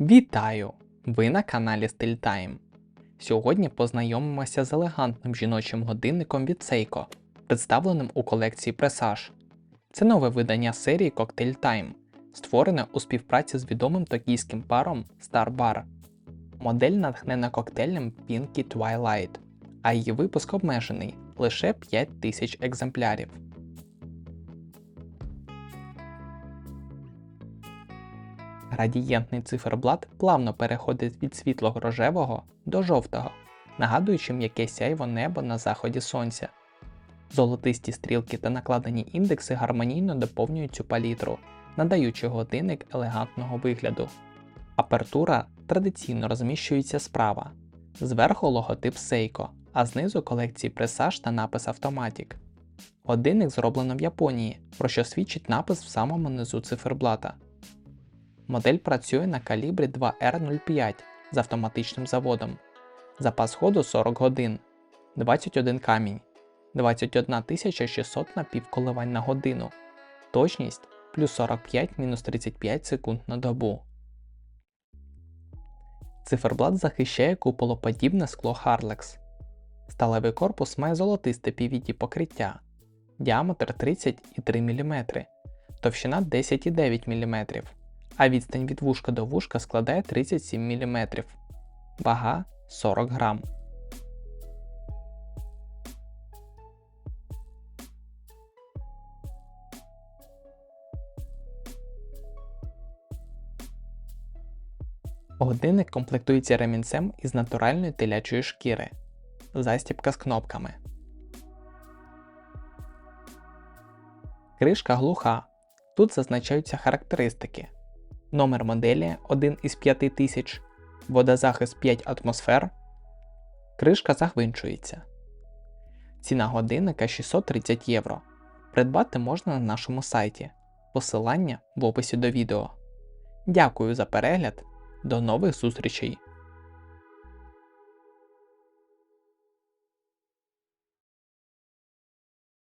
Вітаю! Ви на каналі Style Time. Сьогодні познайомимося з елегантним жіночим годинником від Seiko, представленим у колекції Presage. Це нове видання серії Cocktail Time, створене у співпраці з відомим токійським паром Star Bar. Модель натхнена коктейлем Pinky Twilight, а її випуск обмежений лише 5000 екземплярів. Градієнтний циферблат плавно переходить від світлого рожевого до жовтого, нагадуючи м'яке сяйво небо на заході сонця. Золотисті стрілки та накладені індекси гармонійно доповнюють цю палітру, надаючи годинник елегантного вигляду. Апертура традиційно розміщується справа, зверху логотип Seiko, а знизу колекції Presage та напис Automatic. Годинник зроблено в Японії, про що свідчить напис в самому низу циферблата. Модель працює на калібрі 2R05 з автоматичним заводом. Запас ходу 40 годин, 21 камінь, 21 600 напівколивань на годину, точність плюс 45 мінус 35 секунд на добу. Циферблат захищає куполоподібне скло Harlex. Сталевий корпус має золотисте PVD покриття, діаметр 30,3 мм, товщина 10,9 мм а відстань від вушка до вушка складає 37 мм, вага 40 грам. Годинник комплектується ремінцем із натуральної телячої шкіри, застібка з кнопками. Кришка глуха. Тут зазначаються характеристики номер моделі 1 із 5000, водозахист 5 атмосфер, кришка загвинчується. Ціна годинника 630 євро. Придбати можна на нашому сайті. Посилання в описі до відео. Дякую за перегляд. До нових зустрічей!